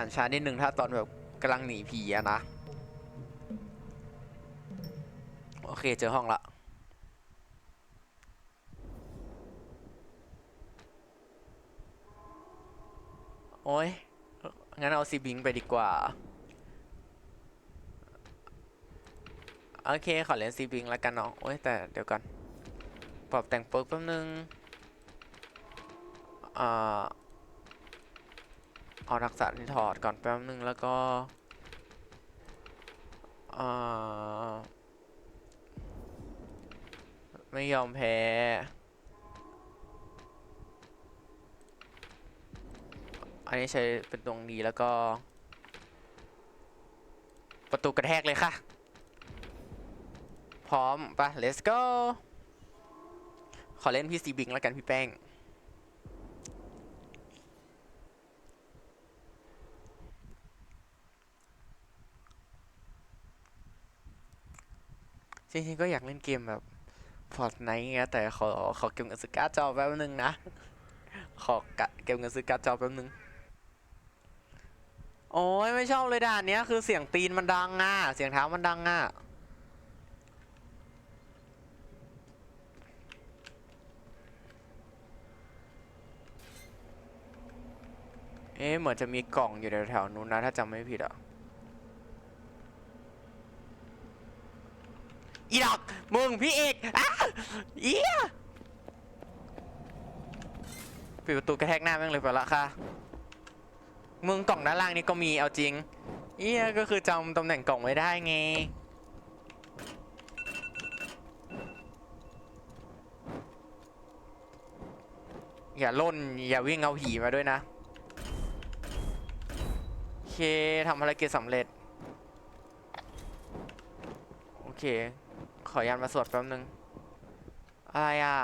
อ่านช้านิดนึงถ้าตอนแบบกำลังหนีผีอะนะ โอเคเจอห้องละโอ้ย งั้นเอาซีบิงไปดีกว่า โอเค ขอเล่นซีบิงแล้วกันเนาะโอ้ย แต่เดี๋ยวก่อนปรับแต่งเปิร์กแป๊บนึง อ่า เอาทักษะนี่ถอดก่อนแป๊บนึงแล้วก็ไม่ยอมแพ้ อันนี้ใช้เป็นตรงนี้แล้วก็ ประตูกระแทกเลยค่ะ พร้อมปะ let's go ขอเล่นพี่ซีบิงแล้วกันพี่แป้ง จริงๆก็อยากเล่นเกมแบบ Fortnite ไงแต่ขอขอเก็บเงินซื้อการ์ดจอแป๊บนึงนะ ขอเก็บเงินซื้อการ์ดจอแป๊บนึง โอ้ยไม่ชอบเลยด่านเนี้ยคือเสียงตีนมันดังอะ เสียงเท้ามันดังอะเอ๊ะเหมือนจะมีกล่องอยู่แถวๆนู้นนะ ถ้าจำไม่ผิดอะ อีดอก งพี่เอกอ้าเอียปิดประตูกระแทกหน้าแม่งเลยไปละค่ะ มึงกล่องด้านล่างนี่ก็มีเอาจริง เอียก็คือจำตำแหน่งกล่องไม่ได้ไงอย่าล่นอย่าวิ่งเอาผีมาด้วยนะโอเคทำภารกิจสำเร็จ โอเค ขอยันมาสวดแป๊บนึง อะไรอะ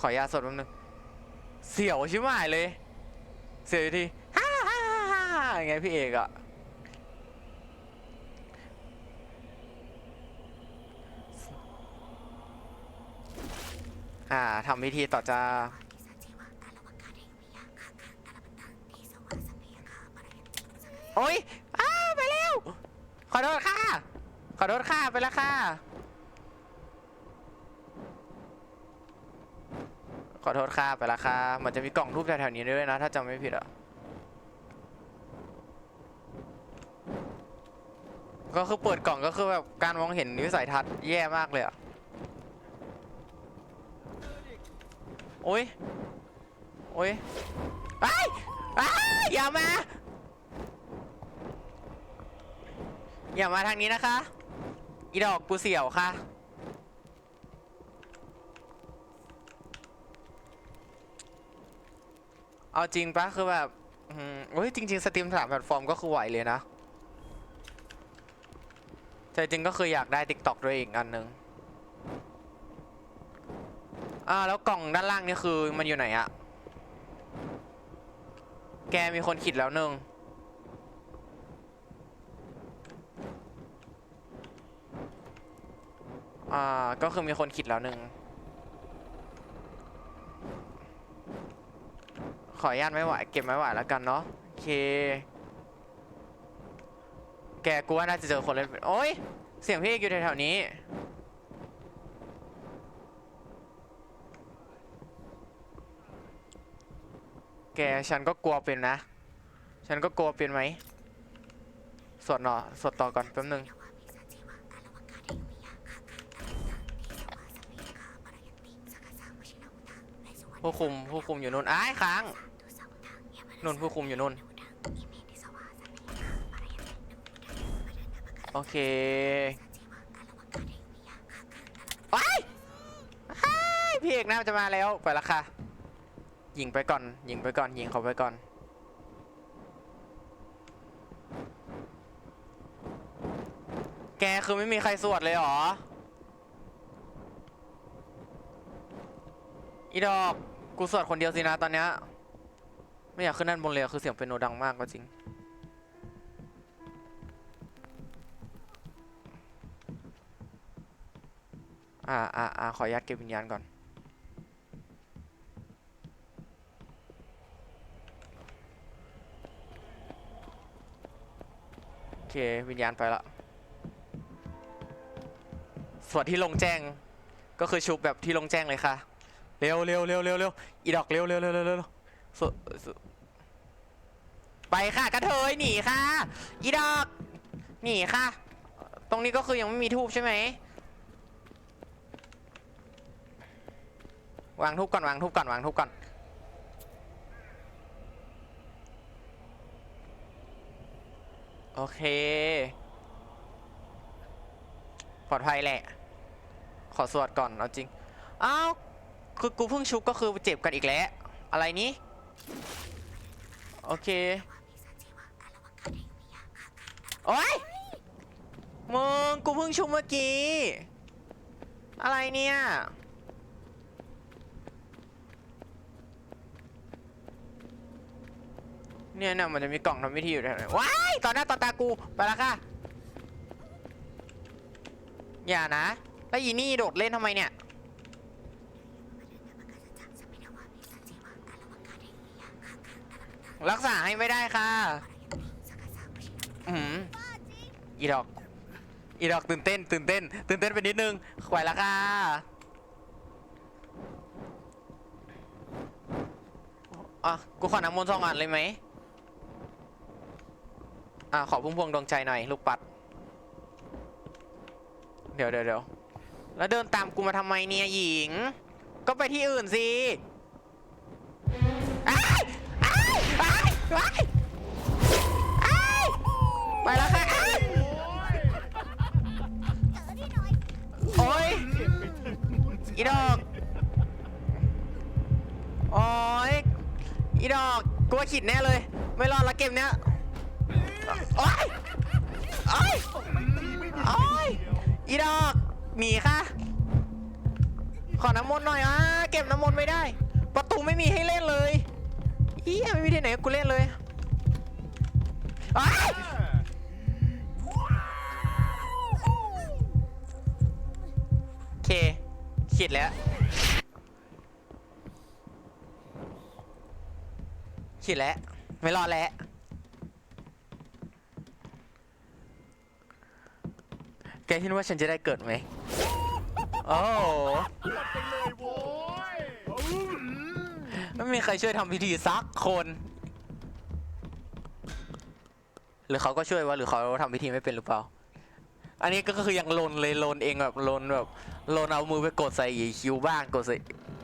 ขอยาสวดแป๊บนึง เสียวชิบหายเลย เสียวอยู่ทีฮ่าฮ่าฮ่าฮ่าไงพี่เอกอะอ่าทำพิธีต่อจ้าโอ๊ย อโทษค่ะ ขอโทษค่ะ ไปแล้วค่ะ ขอโทษค่ะ ไปแล้วค่ะมันจะมีกล่องรูปแถวๆนี้ด้วยนะ ถ้าจำไม่ผิดอะ ก็คือเปิดกล่องก็คือแบบการมองเห็นวิสัยทัศน์แย่มากเลยอะ โอ๊ยโอ๊ยไอ้ายอ้ยอย่ามา อย่ามาทางนี้นะคะ อีดอกกูเสี่ยวค่ะ เอาจริงปะคือแบบอืมโอ้ยจริง ๆ สตรีมสามแพลตฟอร์มก็คือไหวเลยนะแต่จริงก็คืออยากได้ TikTok ด้วยอีกอันนึงอ่าแล้วกล่องด้านล่างนี่คือมันอยู่ไหนอะแกมีคนขิดแล้วหนึ่ง อ่า ก็คือมีคนคิดแล้วหนึ่ง ขออนุญาตไม่ไหว เก็บไม่ไหวแล้วกันเนาะ โอเค แกกูว่าน่าจะเจอคนเล่นเป็นโอ๊ยเสียงพี่อกอยู่แถวๆนี้ แกฉันก็กลัวเป็นนะ ฉันก็กลัวเป็นไหม สวดหนอสวดต่อก่อนแป๊บนึง ผู้คุมผู้คุมอยู่นู่นอ้ายค้างนู่นผู้คุมอยู่นู่นโอเคว้ายอ้ายพี่เอกน่าจะมาแล้วไปละค่ะยิงไปก่อน ยิงไปก่อน ยิงเขาไปก่อน แกคือไม่มีใครสวดเลยเหรอ อีดอก กูสวดคนเดียวสินะตอนเนี้ยไม่อยากขึ้นนั่นบนเลยอคือเสียงเป็นโนดังมากก็จริง อ่าอ่าอ่าขอยัดเก็บวิญญาณก่อน โอเค วิญญาณไปละ สวดที่ลงแจ้ง ก็คือชุบแบบที่ลงแจ้งเลยค่ะ เร็วเร็วเร็วเร็วเร็วอีดอกเร็วเร็วเร็วเร็วเร็วสสไปค่ะกระเทยหนีค่ะ อีดอกหนีค่ะ ตรงนี้ก็คือยังไม่มีทูบใช่ไหมวางทูบก่อนวางทูบก่อนวางทูบก่อนโอเค ปลอดภัยแหละ ขอสวดก่อน เอาจริง อ้าว คือกูเพิ่งชุบก็คือเจ็บกันอีกแล้ว อะไรนี้ โอเค โอ๊ยมึงกูเพิ่งชุบเมื่อกี้ อะไรเนี่ย เนี่ยเนี่ยมันจะมีกล่องทำพิธีอยู่แถวไหนว้ายต่อหน้าต่อตากู ไปแล้วค่ะ อย่านะ แล้วอีนี่โดดเล่นทำไมเนี่ย รักษาให้ไม่ได้ค่ะอืมอีดอก อีดอกตื่นเต้น ตื่นเต้น ตื่นเต้นไปนิดนึงไหวแล้วค่ะอะกูขอน้ำมนต์สองอันเลยไหมอะขอพุ่มพวงดวงใจหน่อยลูกปัด เดี๋ยวเดี๋ยวเดี๋ยวแล้วเดินตามกูมาทำไมเนี่ยหญิง ก็ไปที่อื่นสิ อ้ายอ้ายไปแล้วค่ะอ้ายโอ๊ยอีดอกโอ๊ยอีดอกกูว่าขิดแน่เลย ไม่รอดละเกมเนี้ยโอ๊ยโอ๊ยโอ๊ยอีดอกหนีค่ะ ขอน้ำมนต์หน่อยอะเก็บน้ำมนต์ไม่ได้ ประตูไม่มีให้เล่นเลย อีไม่มีที่ไหนกูเล่นเลยอ้ายโอเคขีดแล้วขีดแล้ว ไม่รอดแล้ว แกคิดว่าฉันจะได้เกิดไหม โอ้โห ไม่มีใครช่วยทำพิธีสักคน หรือเขาก็ช่วยวะหรือเขาทำพิธีไม่เป็นหรือเปล่า อันนี้ก็คือยังลนเลยลนเองแบบลนแบบลนเอามือไปกดใส่คิวบ้างกดใส่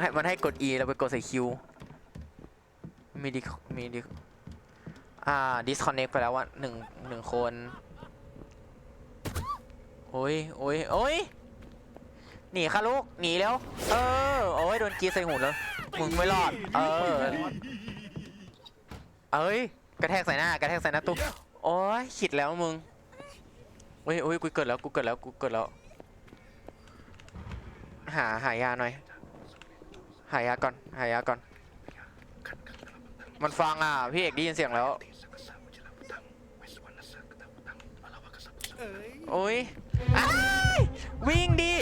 ให้มันให้กด E แล้วไปกดใส่คิวมีดิมีดิอ่า disconnect ไปแล้วว่ะหนึ่งหนึ่งคน โอ้ยโอ้ยโอ้ย หนีค่ะลูกหนีแล้ว เออโอ้ยโดนกีดใส่หูแล้วมึงไม่รอด เออเอ้ยกระแทกใส่หน้ากระแทกใส่หน้าตุ๊โอ้ยขิดแล้วมึงโอ้ยโอ้ยกูเกิดแล้วกูเกิดแล้วกูเกิดแล้ว หาหายาหน่อย หายาก่อนหายาก่อน มันฟังอะพี่เอกได้ยินเสียงแล้วโอ้ยวิ่งดิ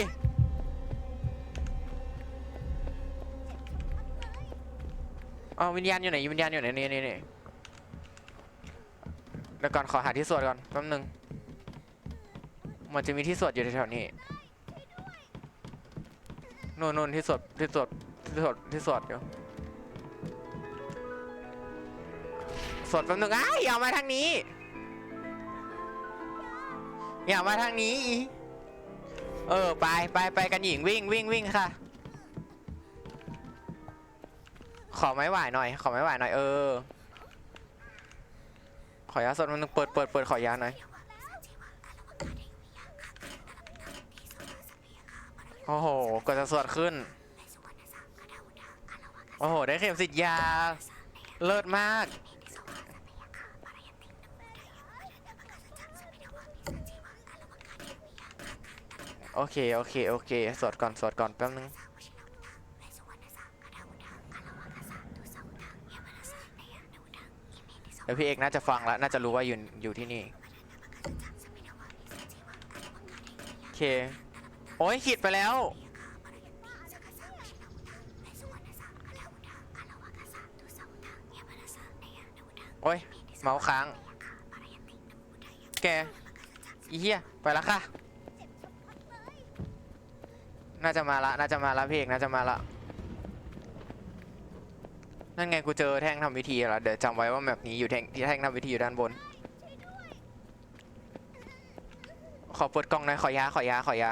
อ๋อวิญญาณอยู่ไหนวิญญาณอยู่ไหนนี่นี่นี่เดี๋ยวก่อนขอหาที่สวดก่อนแป๊บนึงมันจะมีที่สวดอยู่แถวๆนี้นู่นนู่นที่สวดที่สวดที่สวดที่สวดอยู่สวดแป๊บนึงอ้าอย่ามาทางนี้ อย่ามาทางนี้ เออไปไปไปกันหญิงวิ่งวิ่งวิ่งค่ะ ขอไม้หวายหน่อย ขอไม้หวายหน่อยเออ ขอยาสดมันเปิดเปิดเปิดขอยาหน่อย โอ้โหกว่าจะสวดขึ้น โอ้โห ได้เข็มสิทธิ์ยา เลิศมาก โอเค โอเค โอเค สวดก่อน สวดก่อน แป๊บนึง เดี๋ยวพี่เอกน่าจะฟังแล้วน่าจะรู้ว่าอยู่อยู่ที่นี่โอเค โอ้ยขีดไปแล้ว โอ้ย เมาส์ค้าง แกแกอีเหี้ย ไปละค่ะ น่าจะมาละ น่าจะมาละพี่เอก น่าจะมาละ นั่นไงกูเจอแท่งทำพิธีแล้วเดี๋ยวจำไว้ว่าแบบนี้อยู่แท่งที่แท่งทำพิธีอยู่ด้านบน ขอเปิดกล้องหน่อยขอยาขอยาขอยา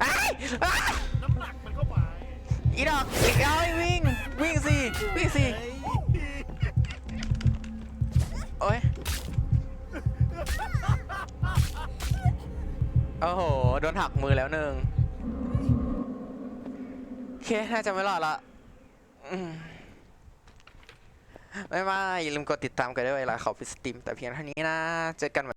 ไอ้ายอ้ายน้ำหนักมันก็มาอีดอกอีกอาไอ้วิ่งวิ่งสิวิ่งสิโอ้ยโอ้โหโดนหักมือแล้วหนึ่ง เคน่าจะไม่รอดละไม่ไม่อย่าลืมกดติดตามกันด้วยเวลาเขาฟิสติมแต่เพียงเท่านี้นะ เจอกันใหม่